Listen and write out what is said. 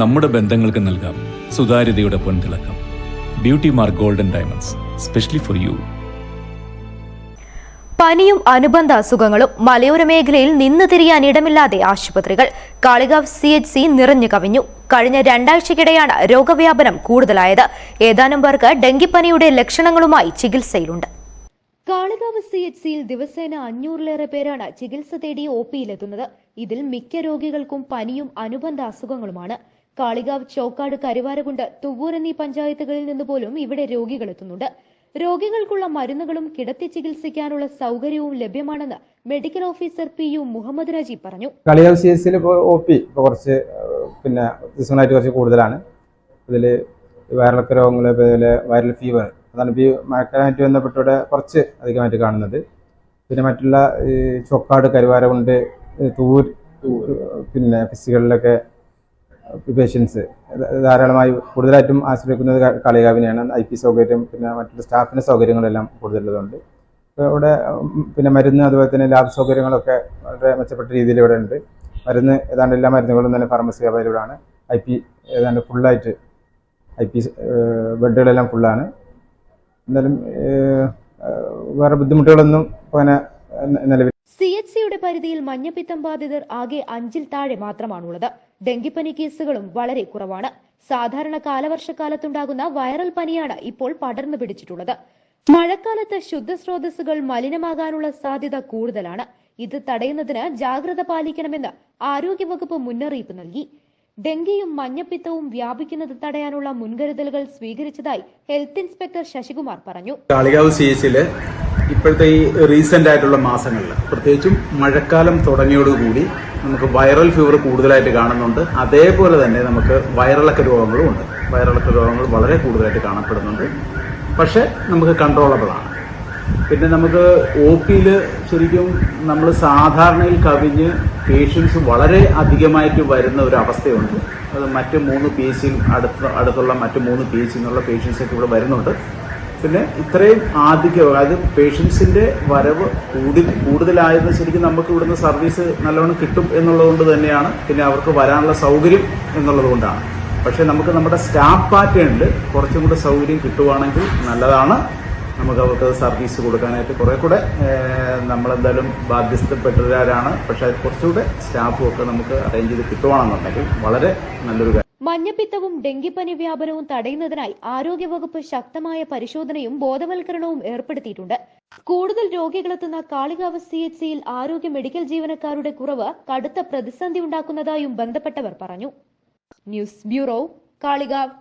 നമ്മുടെ ബന്ധങ്ങൾക്ക് നൽകാം. സുതാര്യതയുടെ പൊൻതിളക്കം. Beauty mark golden diamonds specially for you പനിയും അനുബന്ധ അസുഖങ്ങളും മലയോര മേഖലയിൽ നിന്ന് തിരിയാൻ ഇടമില്ലാതെ ആശുപത്രികൾ. കാളികാവ് സി എച്ച് സി നിറഞ്ഞു കവിഞ്ഞു. കഴിഞ്ഞ രണ്ടാഴ്ചക്കിടെയാണ് രോഗവ്യാപനം കൂടുതലായത്. ഏതാനും പേർക്ക് ഡെങ്കിപ്പനിയുടെ ലക്ഷണങ്ങളുമായി ചികിത്സയിലുണ്ട്. കാളികാവ് സി എച്ച് സിയിൽ ദിവസേന അഞ്ഞൂറിലേറെ പേരാണ് ചികിത്സ തേടി ഒ പിയിലെത്തുന്നത് ഇതിൽ മിക്ക രോഗികൾക്കും പനിയും അനുബന്ധ അസുഖങ്ങളുമാണ്. കാളികാവ് ചോക്കാട് കരുവാരകുണ്ട് തുവ്വൂർ എന്നീ പഞ്ചായത്തുകളിൽ നിന്ന് പോലും ഇവിടെ രോഗികൾ എത്തുന്നുണ്ട്. രോഗികൾക്കുള്ള മരുന്നുകളും കിടത്തി ചികിത്സിക്കാനുള്ള സൗകര്യവും ലഭ്യമാണെന്ന് medical officer P U Muhammad Raji പറഞ്ഞു. കളിയാവ് സി എസ് ഒ പി കുറച്ച് പിന്നെ ദിവസങ്ങളായിട്ട് കുറച്ച് കൂടുതലാണ്. ഇതിൽ വയറിളക്ക രോഗങ്ങൾ അതുപോലെ വൈറൽ ഫീവർ അതാണ് ഇപ്പോൾ ഈ മഴക്കാലമായിട്ട് ബന്ധപ്പെട്ടവിടെ കുറച്ച് അധികമായിട്ട് കാണുന്നത്. പിന്നെ മറ്റുള്ള ചൊക്കാട് കരുവാരകുണ്ട് തൂർ പിന്നെ ഫിസികളിലൊക്കെ പേഷ്യൻസ് ധാരാളമായി കൂടുതലായിട്ടും ആശ്രയിക്കുന്നത് കളികാവിനെയാണ്. ഐ പി സൗകര്യം പിന്നെ മറ്റുള്ള സ്റ്റാഫിന്റെ സൗകര്യങ്ങളെല്ലാം കൂടുതലുള്ളതുകൊണ്ട് ഇപ്പോൾ ഇവിടെ പിന്നെ മരുന്ന് അതുപോലെ തന്നെ ലാബ് സൗകര്യങ്ങളൊക്കെ വളരെ മെച്ചപ്പെട്ട രീതിയിൽ ഇവിടെ ഉണ്ട്. മരുന്ന് ഏതാണ്ട് എല്ലാ മരുന്നുകളും തന്നെ ഫാർമസി അവൈലബിൾ ആണ്. ഐ പി ഏതാണ്ട് ഫുള്ളായിട്ട് ഐ പി ബെഡുകളെല്ലാം ഫുള്ളാണ്. എന്തായാലും വേറെ ബുദ്ധിമുട്ടുകളൊന്നും അങ്ങനെ നിലവിൽ സി എച്ച് സിയുടെ പരിധിയിൽ മഞ്ഞപ്പിത്തം ബാധിതർ ആകെ അഞ്ചിൽ താഴെ മാത്രമാണുള്ളത്. ഡെങ്കിപ്പനി കേസുകളും വളരെ കുറവാണ്. സാധാരണ കാലവർഷക്കാലത്തുണ്ടാകുന്ന വൈറൽ പനിയാണ് ഇപ്പോൾ പടർന്നു പിടിച്ചിട്ടുള്ളത്. മഴക്കാലത്ത് ശുദ്ധസ്രോതസ്സുകൾ മലിനമാകാനുള്ള സാധ്യത കൂടുതലാണ്. ഇത് തടയുന്നതിന് ജാഗ്രത പാലിക്കണമെന്ന് ആരോഗ്യവകുപ്പ് മുന്നറിയിപ്പ് നൽകി. ഡെങ്കിയും മഞ്ഞപ്പിത്തവും വ്യാപിക്കുന്നത് തടയാനുള്ള മുൻകരുതലുകൾ സ്വീകരിച്ചതായി ഹെൽത്ത് ഇൻസ്പെക്ടർ ശശികുമാർ പറഞ്ഞു. കാളികാവ് സി ഇപ്പോഴത്തെ ഈ റീസെന്റ് ആയിട്ടുള്ള മാസങ്ങളിൽ പ്രത്യേകിച്ചും മഴക്കാലം തുടങ്ങിയോടുകൂടി നമുക്ക് വൈറൽ ഫീവർ കൂടുതലായിട്ട് കാണുന്നുണ്ട്. അതേപോലെ തന്നെ നമുക്ക് വയറിളക്ക രോഗങ്ങളും ഉണ്ട്. വയറിളക്ക രോഗങ്ങൾ വളരെ കൂടുതലായിട്ട് കാണപ്പെടുന്നുണ്ട്. പക്ഷേ നമുക്ക് കൺട്രോളബിൾ ആണ്. പിന്നെ നമുക്ക് ഒ പിയിൽ ശരിക്കും നമ്മൾ സാധാരണയിൽ കവിഞ്ഞ് പേഷ്യൻസ് വളരെ അധികമായിട്ട് വരുന്ന ഒരു അവസ്ഥയുണ്ട്. അത് മറ്റ് മൂന്ന് പി സിയും അടുത്ത അടുത്തുള്ള മറ്റ് മൂന്ന് പി എസ് സിന്നുള്ള പേഷ്യൻസൊക്കെ ഇവിടെ വരുന്നുണ്ട്. പിന്നെ ഇത്രയും ആധിക്യം അതായത് പേഷ്യൻസിന്റെ വരവ് കൂടി കൂടുതലായത് ശരിക്കും നമുക്ക് ഇവിടുന്ന് സർവീസ് നല്ലോണം കിട്ടും എന്നുള്ളതുകൊണ്ട് തന്നെയാണ്. പിന്നെ അവർക്ക് വരാനുള്ള സൗകര്യം എന്നുള്ളത് കൊണ്ടാണ് പക്ഷെ നമുക്ക് നമ്മുടെ സ്റ്റാഫ് പാറ്റേണിൽ കുറച്ചും കൂടെ സൗകര്യം കിട്ടുവാണെങ്കിൽ നല്ലതാണ്. നമുക്ക് അവർക്ക് സർവീസ് കൊടുക്കാനായിട്ട് കുറെ കൂടെ നമ്മളെന്തായാലും ബാധ്യസ്ഥപ്പെട്ടവരാണ് പക്ഷെ കുറച്ചുകൂടെ സ്റ്റാഫും ഒക്കെ നമുക്ക് അറേഞ്ച് ചെയ്ത് കിട്ടുവാണെന്നുണ്ടെങ്കിൽ വളരെ നല്ലൊരു കാര്യം മഞ്ഞപ്പിത്തവും ഡെങ്കിപ്പനി വ്യാപനവും തടയുന്നതിനായി ആരോഗ്യവകുപ്പ് ശക്തമായ പരിശോധനയും ബോധവൽക്കരണവും ഏർപ്പെടുത്തിയിട്ടുണ്ട്. കൂടുതൽ രോഗികളെത്തുന്ന കാളികാവ് സി എച്ച് സിയിൽ ആരോഗ്യ മെഡിക്കൽ ജീവനക്കാരുടെ കുറവ് കടുത്ത പ്രതിസന്ധി ഉണ്ടാക്കുന്നതായും ബന്ധപ്പെട്ടവർ പറഞ്ഞു. News bureau Kalikavu.